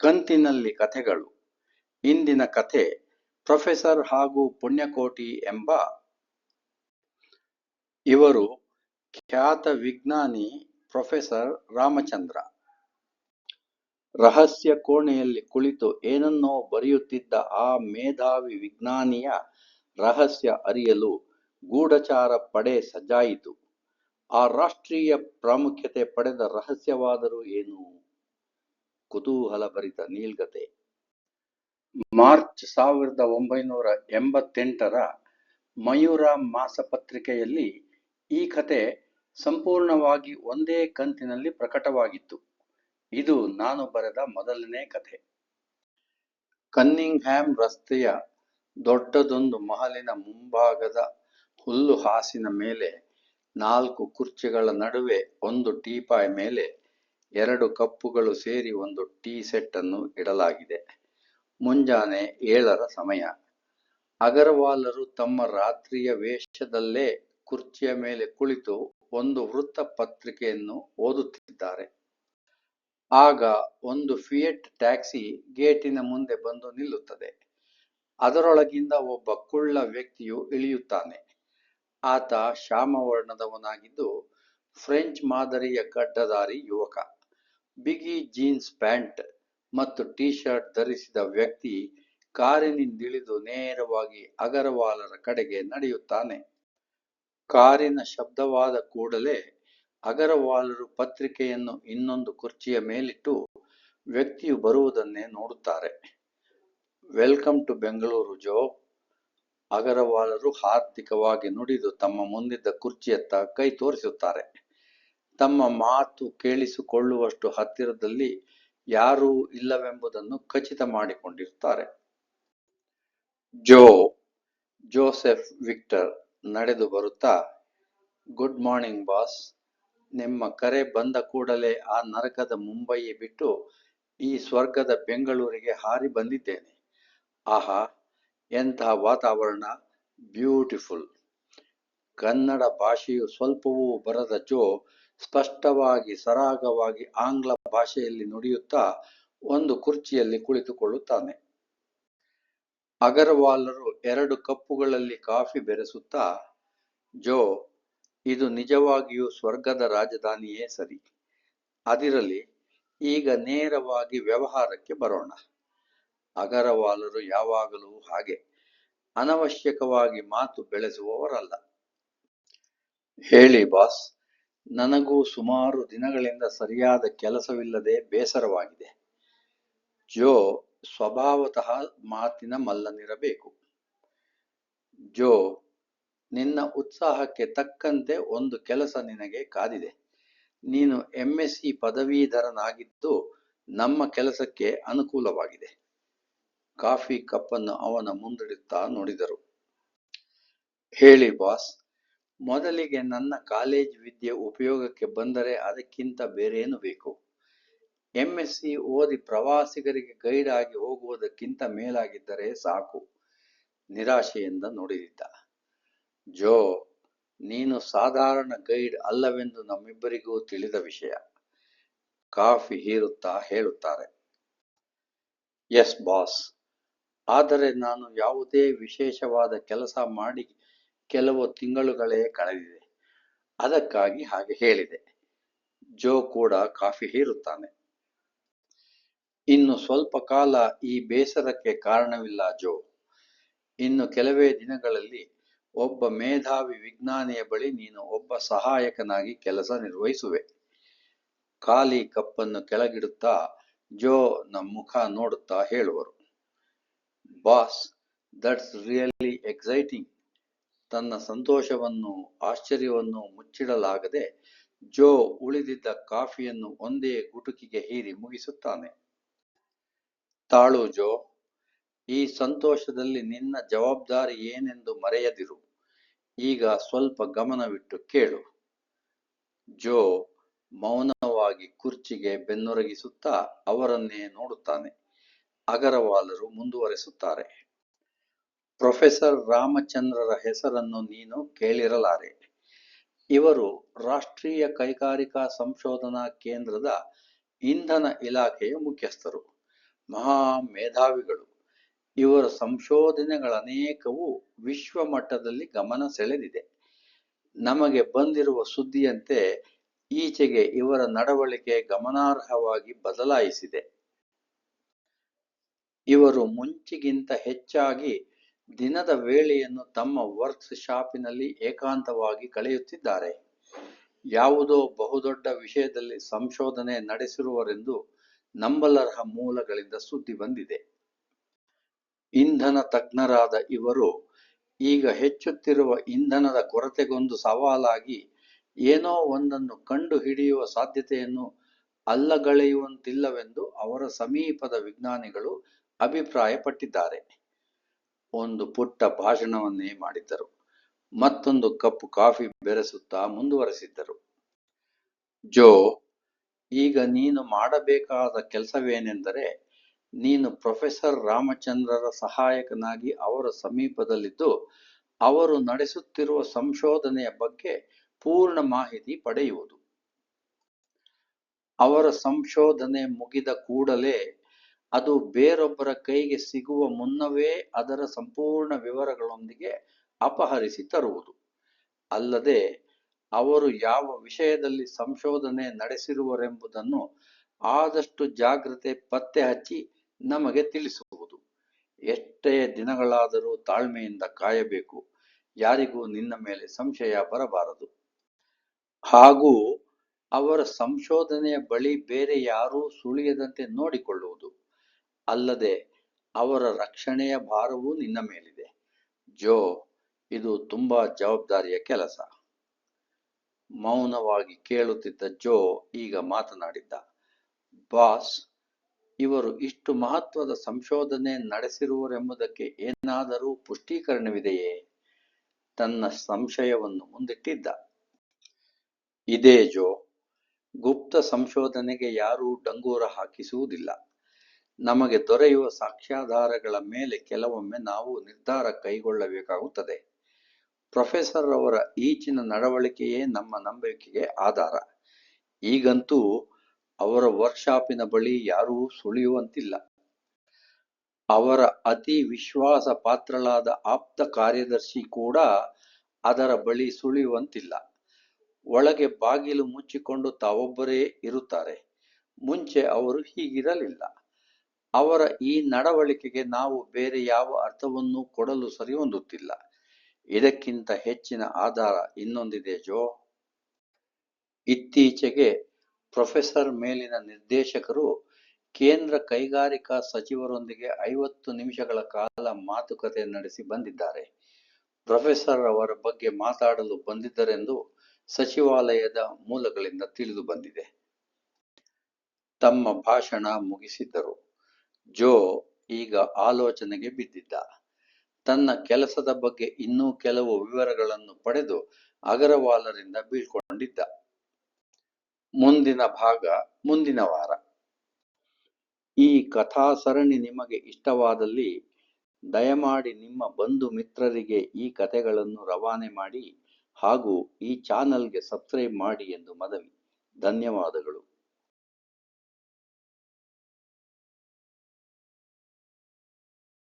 ಕಂತಿನಲ್ಲಿ ಕಥೆಗಳು. ಇಂದಿನ ಕಥೆ ಪ್ರೊಫೆಸರ್ ಹಾಗೂ ಪುಣ್ಯಕೋಟಿ ಎಂಬ ಇವರು ಖ್ಯಾತ ವಿಜ್ಞಾನಿ ಪ್ರೊಫೆಸರ್ ರಾಮಚಂದ್ರ. ರಹಸ್ಯ ಕೋಣೆಯಲ್ಲಿ ಕುಳಿತು ಏನನ್ನೋ ಬರೆಯುತ್ತಿದ್ದ ಆ ಮೇಧಾವಿ ವಿಜ್ಞಾನಿಯ ರಹಸ್ಯ ಅರಿಯಲು ಗೂಢಚಾರ ಪಡೆ ಸಜ್ಜಾಯಿತು ಆ ರಾಷ್ಟ್ರೀಯ ಪ್ರಾಮುಖ್ಯತೆ ಪಡೆದ ರಹಸ್ಯವಾದರೂ ಏನು? ಕುತೂಹಲಭರಿತ ನೀಲ್ಗತೆ. ಮಾರ್ಚ್ ಸಾವಿರದ ಒಂಬೈನೂರ ಎಂಬತ್ತೆಂಟರ ಮಯೂರ ಮಾಸಪತ್ರಿಕೆಯಲ್ಲಿ ಈ ಕತೆ ಸಂಪೂರ್ಣವಾಗಿ ಒಂದೇ ಕಂತಿನಲ್ಲಿ ಪ್ರಕಟವಾಗಿತ್ತು. ಇದು ನಾನು ಬರೆದ ಮೊದಲನೇ ಕಥೆ ಕನ್ನಿಂಗ್ಹ್ಯಾಮ್ ರಸ್ತೆಯ ದೊಡ್ಡದೊಂದು ಮಹಲಿನ ಮುಂಭಾಗದ ಹುಲ್ಲು ಹಾಸಿನ ಮೇಲೆ ನಾಲ್ಕು ಕುರ್ಚಿಗಳ ನಡುವೆ ಒಂದು ಟೀಪಾಯ್ ಮೇಲೆ ಎರಡು ಕಪ್ಪುಗಳು ಸೇರಿ ಒಂದು ಟೀ ಸೆಟ್ ಅನ್ನು ಇಡಲಾಗಿದೆ. ಮುಂಜಾನೆ ಏಳರ ಸಮಯ. ಅಗರವಾಲರು ತಮ್ಮ ರಾತ್ರಿಯ ವೇಷದಲ್ಲೇ ಕುರ್ಚಿಯ ಮೇಲೆ ಕುಳಿತು ಒಂದು ವೃತ್ತ ಪತ್ರಿಕೆಯನ್ನು ಓದುತ್ತಿದ್ದಾರೆ. ಆಗ ಒಂದು ಫಿಯೆಟ್ ಟ್ಯಾಕ್ಸಿ ಗೇಟಿನ ಮುಂದೆ ಬಂದು ನಿಲ್ಲುತ್ತದೆ. ಅದರೊಳಗಿಂದ ಒಬ್ಬ ಕುಳ್ಳ ವ್ಯಕ್ತಿಯು ಇಳಿಯುತ್ತಾನೆ. ಆತ ಶ್ಯಾಮವರ್ಣದವನಾಗಿದ್ದು, ಫ್ರೆಂಚ್ ಮಾದರಿಯ ಗಡ್ಡಧಾರಿ ಯುವಕ. ಬಿಗಿ ಜೀನ್ಸ್ ಪ್ಯಾಂಟ್ ಮತ್ತು ಟಿ ಶರ್ಟ್ ಧರಿಸಿದ ವ್ಯಕ್ತಿ ಕಾರಿನಿಂದಿಳಿದು ನೇರವಾಗಿ ಅಗರವಾಲರ ಕಡೆಗೆ ನಡೆಯುತ್ತಾನೆ. ಕಾರಿನ ಶಬ್ದವಾದ ಕೂಡಲೇ ಅಗರವಾಲರು ಪತ್ರಿಕೆಯನ್ನು ಇನ್ನೊಂದು ಕುರ್ಚಿಯ ಮೇಲಿಟ್ಟು ವ್ಯಕ್ತಿಯು ಬರುವುದನ್ನೇ ನೋಡುತ್ತಾರೆ. Welcome to Bengaluru, Joe. ಅಗರವಾಲರು ಹಾರ್ದಿಕವಾಗಿ ನುಡಿದು ತಮ್ಮ ಮುಂದಿದ್ದ ಕುರ್ಚಿಯತ್ತ ಕೈ ತೋರಿಸುತ್ತಾರೆ. ತಮ್ಮ ಮಾತು ಕೇಳಿಸಿಕೊಳ್ಳುವಷ್ಟು ಹತ್ತಿರದಲ್ಲಿ ಯಾರೂ ಇಲ್ಲವೆಂಬುದನ್ನು ಖಚಿತ ಮಾಡಿಕೊಂಡಿರುತ್ತಾರೆ ಜೋ, ಜೋಸೆಫ್ ವಿಕ್ಟರ್ ನಡೆದು ಬರುತ್ತಾ, ಗುಡ್ ಮಾರ್ನಿಂಗ್ ಬಾಸ್. ನಿಮ್ಮ ಕರೆ ಬಂದ ಕೂಡಲೇ ಆ ನರಕದ ಮುಂಬಯಿ ಬಿಟ್ಟು ಈ ಸ್ವರ್ಗದ ಬೆಂಗಳೂರಿಗೆ ಹಾರಿ ಬಂದಿದ್ದೇನೆ. ಆಹಾ ಎಂತಹ ವಾತಾವರಣ. ಬ್ಯೂಟಿಫುಲ್. ಕನ್ನಡ ಭಾಷೆಯು ಸ್ವಲ್ಪವೂ ಬರದ ಜೋ ಸ್ಪಷ್ಟವಾಗಿ, ಸರಾಗವಾಗಿ ಆಂಗ್ಲ ಭಾಷೆಯಲ್ಲಿ ನುಡಿಯುತ್ತಾ ಒಂದು ಕುರ್ಚಿಯಲ್ಲಿ ಕುಳಿತುಕೊಳ್ಳುತ್ತಾನೆ. ಅಗರವಾಲರು ಎರಡು ಕಪ್ಪುಗಳಲ್ಲಿ ಕಾಫಿ ಬೆರೆಸುತ್ತಾ, ಜೋ, ಇದು ನಿಜವಾಗಿಯೂ ಸ್ವರ್ಗದ ರಾಜಧಾನಿಯೇ ಸರಿ. ಅದಿರಲಿ, ಈಗ ನೇರವಾಗಿ ವ್ಯವಹಾರಕ್ಕೆ ಬರೋಣ. ಅಗರವಾಲರು ಯಾವಾಗಲೂ ಹಾಗೆ, ಅನವಶ್ಯಕವಾಗಿ ಮಾತು ಬೆಳೆಸುವವರಲ್ಲ. ಹೇಳಿ ಬಾಸ್. ನನಗೂ ಸುಮಾರು ದಿನಗಳಿಂದ ಸರಿಯಾದ ಕೆಲಸವಿಲ್ಲದೆ ಬೇಸರವಾಗಿದೆ. ಜೋ ಸ್ವಭಾವತಃ ಮಾತಿನ ಮಲ್ಲನಿರಬೇಕು. ಜೋ, ನಿನ್ನ ಉತ್ಸಾಹಕ್ಕೆ ತಕ್ಕಂತೆ ಒಂದು ಕೆಲಸ ನಿನಗೆ ಕಾದಿದೆ. ನೀನು ಎಂಎಸ್ಸಿ ಪದವೀಧರನಾಗಿದ್ದು ನಮ್ಮ ಕೆಲಸಕ್ಕೆ ಅನುಕೂಲವಾಗಿದೆ. ಕಾಫಿ ಕಪ್ಪನ್ನು ಅವನ ಮುಂದಿಡುತ್ತಾ ನೋಡಿದರು. ಹೇಳಿ ಬಾಸ್ ಮೊದಲಿಗೆ ನನ್ನ ಕಾಲೇಜ್ ವಿದ್ಯೆ ಉಪಯೋಗಕ್ಕೆ ಬಂದರೆ ಅದಕ್ಕಿಂತ ಬೇರೇನು ಬೇಕು? ಎಂಎಸ್ಸಿ ಓದಿ ಪ್ರವಾಸಿಗರಿಗೆ ಗೈಡ್ ಆಗಿ ಹೋಗುವುದಕ್ಕಿಂತ ಮೇಲಾಗಿದ್ದರೆ ಸಾಕು. ನಿರಾಶೆಯಿಂದ ನುಡಿದಿದ್ದ. ಜೋ, ನೀನು ಸಾಧಾರಣ ಗೈಡ್ ಅಲ್ಲವೆಂದು ನಮ್ಮಿಬ್ಬರಿಗೂ ತಿಳಿದ ವಿಷಯ. ಕಾಫಿ ಹೀರುತ್ತಾ ಹೇಳುತ್ತಾರೆ. ಎಸ್ ಬಾಸ್ ಆದರೆ ನಾನು ಯಾವುದೇ ವಿಶೇಷವಾದ ಕೆಲಸ ಮಾಡಿ ಕೆಲವು ತಿಂಗಳುಗಳೇ ಕಳೆದಿದೆ. ಅದಕ್ಕಾಗಿ ಹಾಗೆ ಹೇಳಿದೆ. ಜೋ ಕೂಡ ಕಾಫಿ ಹೀರುತ್ತಾನೆ. ಇನ್ನು ಸ್ವಲ್ಪ ಕಾಲ ಈ ಬೇಸರಕ್ಕೆ ಕಾರಣವಿಲ್ಲ ಜೋ. ಇನ್ನು ಕೆಲವೇ ದಿನಗಳಲ್ಲಿ ಒಬ್ಬ ಮೇಧಾವಿ ವಿಜ್ಞಾನಿಯ ಬಳಿ ನೀನು ಒಬ್ಬ ಸಹಾಯಕನಾಗಿ ಕೆಲಸ ನಿರ್ವಹಿಸುವೆ. ಖಾಲಿ ಕಪ್ಪನ್ನು ಕೆಳಗಿಡುತ್ತಾ ಜೋ ನಮ್ಮ ಮುಖ ನೋಡುತ್ತಾ ಹೇಳುವರು. Boss, that's really exciting. ತನ್ನ ಸಂತೋಷವನ್ನು, ಆಶ್ಚರ್ಯವನ್ನು ಮುಚ್ಚಿಡಲಾಗದೆ ಜೋ ಉಳಿದಿದ್ದ ಕಾಫಿಯನ್ನು ಒಂದೇ ಗುಟುಕಿಗೆ ಹೀರಿ ಮುಗಿಸುತ್ತಾನೆ. ತಾಳು ಜೋ, ಈ ಸಂತೋಷದಲ್ಲಿ ನಿನ್ನ ಜವಾಬ್ದಾರಿ ಏನೆಂದು ಮರೆಯದಿರು. ಈಗ ಸ್ವಲ್ಪ ಗಮನವಿಟ್ಟು ಕೇಳು. ಜೋ ಮೌನವಾಗಿ ಕುರ್ಚಿಗೆ ಬೆನ್ನೊರಗಿಸುತ್ತಾ ಅವರನ್ನೇ ನೋಡುತ್ತಾನೆ. ಅಗರವಾಲರು ಮುಂದುವರೆಸುತ್ತಾರೆ. ಪ್ರೊಫೆಸರ್ ರಾಮಚಂದ್ರರ ಹೆಸರನ್ನು ನೀನು ಕೇಳಿರಲಾರೆ. ಇವರು ರಾಷ್ಟ್ರೀಯ ಕೈಗಾರಿಕಾ ಸಂಶೋಧನಾ ಕೇಂದ್ರದ ಇಂಧನ ಇಲಾಖೆಯ ಮುಖ್ಯಸ್ಥರು ಮಹಾ ಮೇಧಾವಿಗಳು ಇವರ ಸಂಶೋಧನೆಗಳನೇಕವು ವಿಶ್ವ ಮಟ್ಟದಲ್ಲಿ ಗಮನ ಸೆಳೆದಿದೆ. ನಮಗೆ ಬಂದಿರುವ ಸುದ್ದಿಯಂತೆ ಈಚೆಗೆ ಇವರ ನಡವಳಿಕೆ ಗಮನಾರ್ಹವಾಗಿ ಬದಲಾಯಿಸಿದೆ. ಇವರು ಮುಂಚಿಗಿಂತ ಹೆಚ್ಚಾಗಿ ದಿನದ ವೇಳೆಯನ್ನು ತಮ್ಮ ವರ್ಕ್ಸ್ ಶಾಪಿನಲ್ಲಿ ಏಕಾಂತವಾಗಿ ಕಳೆಯುತ್ತಿದ್ದಾರೆ. ಯಾವುದೋ ಬಹುದೊಡ್ಡ ವಿಷಯದಲ್ಲಿ ಸಂಶೋಧನೆ ನಡೆಸಿರುವರೆಂದು ನಂಬಲರ್ಹ ಮೂಲಗಳಿಂದ ಸುದ್ದಿ ಬಂದಿದೆ. ಇಂಧನ ತಜ್ಞರಾದ ಇವರು ಈಗ ಹೆಚ್ಚುತ್ತಿರುವ ಇಂಧನದ ಕೊರತೆಗೊಂದು ಸವಾಲಾಗಿ ಏನೋ ಒಂದನ್ನು ಕಂಡು ಹಿಡಿಯುವ ಸಾಧ್ಯತೆಯನ್ನು ಅಲ್ಲಗಳೆಯುವಂತಿಲ್ಲವೆಂದು ಅವರ ಸಮೀಪದ ವಿಜ್ಞಾನಿಗಳು ಅಭಿಪ್ರಾಯಪಟ್ಟಿದ್ದಾರೆ. ಒಂದು ಪುಟ್ಟ ಭಾಷಣವನ್ನೇ ಮಾಡಿದ್ದರು. ಮತ್ತೊಂದು ಕಪ್ ಕಾಫಿ ಬೆರೆಸುತ್ತಾ ಮುಂದುವರೆಸಿದ್ದರು. ಜೋ, ಈಗ ನೀನು ಮಾಡಬೇಕಾದ ಕೆಲಸವೇನೆಂದರೆ, ನೀನು ಪ್ರೊಫೆಸರ್ ರಾಮಚಂದ್ರರ ಸಹಾಯಕನಾಗಿ ಅವರ ಸಮೀಪದಲ್ಲಿದ್ದು, ಅವರು ನಡೆಸುತ್ತಿರುವ ಸಂಶೋಧನೆಯ ಬಗ್ಗೆ ಪೂರ್ಣ ಮಾಹಿತಿ ಪಡೆಯುವುದು. ಅವರ ಸಂಶೋಧನೆ ಮುಗಿದ ಕೂಡಲೇ ಅದು ಬೇರೊಬ್ಬರ ಕೈಗೆ ಸಿಗುವ ಮುನ್ನವೇ ಅದರ ಸಂಪೂರ್ಣ ವಿವರಗಳೊಂದಿಗೆ ಅಪಹರಿಸಿ ತರುವುದು. ಅಲ್ಲದೆ, ಅವರು ಯಾವ ವಿಷಯದಲ್ಲಿ ಸಂಶೋಧನೆ ನಡೆಸಿರುವರೆಂಬುದನ್ನು ಆದಷ್ಟು ಜಾಗ್ರತೆ ಪತ್ತೆ ಹಚ್ಚಿ ನಮಗೆ ತಿಳಿಸುವುದು. ಎಷ್ಟೇ ದಿನಗಳಾದರೂ ತಾಳ್ಮೆಯಿಂದ ಕಾಯಬೇಕು. ಯಾರಿಗೂ ನಿನ್ನ ಮೇಲೆ ಸಂಶಯ ಬರಬಾರದು. ಹಾಗೂ ಅವರ ಸಂಶೋಧನೆಯ ಬಳಿ ಬೇರೆ ಯಾರೂ ಸುಳಿಯದಂತೆ ನೋಡಿಕೊಳ್ಳುವುದು. ಅಲ್ಲದೆ ಅವರ ರಕ್ಷಣೆಯ ಭಾರವೂ ನಿನ್ನ ಮೇಲಿದೆ. ಜೋ, ಇದು ತುಂಬಾ ಜವಾಬ್ದಾರಿಯ ಕೆಲಸ. ಮೌನವಾಗಿ ಕೇಳುತ್ತಿದ್ದ ಜೋ ಈಗ ಮಾತನಾಡಿದ್ದ, ಬಾಸ್, ಇವರು ಇಷ್ಟು ಮಹತ್ವದ ಸಂಶೋಧನೆ ನಡೆಸಿರುವರೆಂಬುದಕ್ಕೆ ಏನಾದರೂ ಪುಷ್ಟೀಕರಣವಿದೆಯೇ? ತನ್ನ ಸಂಶಯವನ್ನು ಮುಂದಿಟ್ಟಿದ್ದ. ಇದೇ ಜೋ, ಗುಪ್ತ ಸಂಶೋಧನೆಗೆ ಯಾರೂ ಡಂಗೂರ ಹಾಕಿಸುವುದಿಲ್ಲ. ನಮಗೆ ದೊರೆಯುವ ಸಾಕ್ಷ್ಯಾಧಾರಗಳ ಮೇಲೆ ಕೆಲವೊಮ್ಮೆ ನಾವು ನಿರ್ಧಾರ ಕೈಗೊಳ್ಳಬೇಕಾಗುತ್ತದೆ. ಪ್ರೊಫೆಸರ್ ಅವರ ಈಚಿನ ನಡವಳಿಕೆಯೇ ನಮ್ಮ ನಂಬಿಕೆಗೆ ಆಧಾರ. ಈಗಂತೂ ಅವರ ವರ್ಕ್ಶಾಪಿನ ಬಳಿ ಯಾರೂ ಸುಳಿಯುವಂತಿಲ್ಲ. ಅವರ ಅತಿ ವಿಶ್ವಾಸ ಪಾತ್ರಳಾದ ಆಪ್ತ ಕಾರ್ಯದರ್ಶಿ ಕೂಡ ಅದರ ಬಳಿ ಸುಳಿಯುವಂತಿಲ್ಲ. ಒಳಗೆ ಬಾಗಿಲು ಮುಚ್ಚಿಕೊಂಡು ತಾವೊಬ್ಬರೇ ಇರುತ್ತಾರೆ. ಮುಂಚೆ ಅವರು ಹೀಗಿರಲಿಲ್ಲ. ಅವರ ಈ ನಡವಳಿಕೆಗೆ ನಾವು ಬೇರೆ ಯಾವ ಅರ್ಥವನ್ನೂ ಕೊಡಲು ಸರಿಹೊಂದುತ್ತಿಲ್ಲ. ಇದಕ್ಕಿಂತ ಹೆಚ್ಚಿನ ಆಧಾರ ಇನ್ನೊಂದಿದೆ ಜೋ. ಇತ್ತೀಚೆಗೆ ಪ್ರೊಫೆಸರ್ ಮೇಲಿನ ನಿರ್ದೇಶಕರು ಕೇಂದ್ರ ಕೈಗಾರಿಕಾ ಸಚಿವರೊಂದಿಗೆ ಐವತ್ತು ನಿಮಿಷಗಳ ಕಾಲ ಮಾತುಕತೆ ನಡೆಸಿ ಬಂದಿದ್ದಾರೆ. ಪ್ರೊಫೆಸರ್ ಅವರ ಬಗ್ಗೆ ಮಾತಾಡಲು ಬಂದಿದ್ದರೆಂದು ಸಚಿವಾಲಯದ ಮೂಲಗಳಿಂದ ತಿಳಿದು ಬಂದಿದೆ. ತಮ್ಮ ಭಾಷಣ ಮುಗಿಸಿದ್ದರು. ಜೋ ಈಗ ಆಲೋಚನೆಗೆ ಬಿದ್ದಿದ್ದ. ತನ್ನ ಕೆಲಸದ ಬಗ್ಗೆ ಇನ್ನೂ ಕೆಲವು ವಿವರಗಳನ್ನು ಪಡೆದು ಅಗರವಾಲರಿಂದ ಬೀಳ್ಕೊಂಡಿದ್ದ. ಮುಂದಿನ ಭಾಗ, ಮುಂದಿನ ವಾರ. ಈ ಕಥಾ ಸರಣಿ ನಿಮಗೆ ಇಷ್ಟವಾದಲ್ಲಿ ದಯಮಾಡಿ ನಿಮ್ಮ ಬಂಧು ಮಿತ್ರರಿಗೆ ಈ ಕಥೆಗಳನ್ನು ರವಾನೆ ಮಾಡಿ ಹಾಗೂ ಈ ಚಾನಲ್ಗೆ ಸಬ್ಸ್ಕ್ರೈಬ್ ಮಾಡಿ ಎಂದು ಮನವಿ. ಧನ್ಯವಾದಗಳು.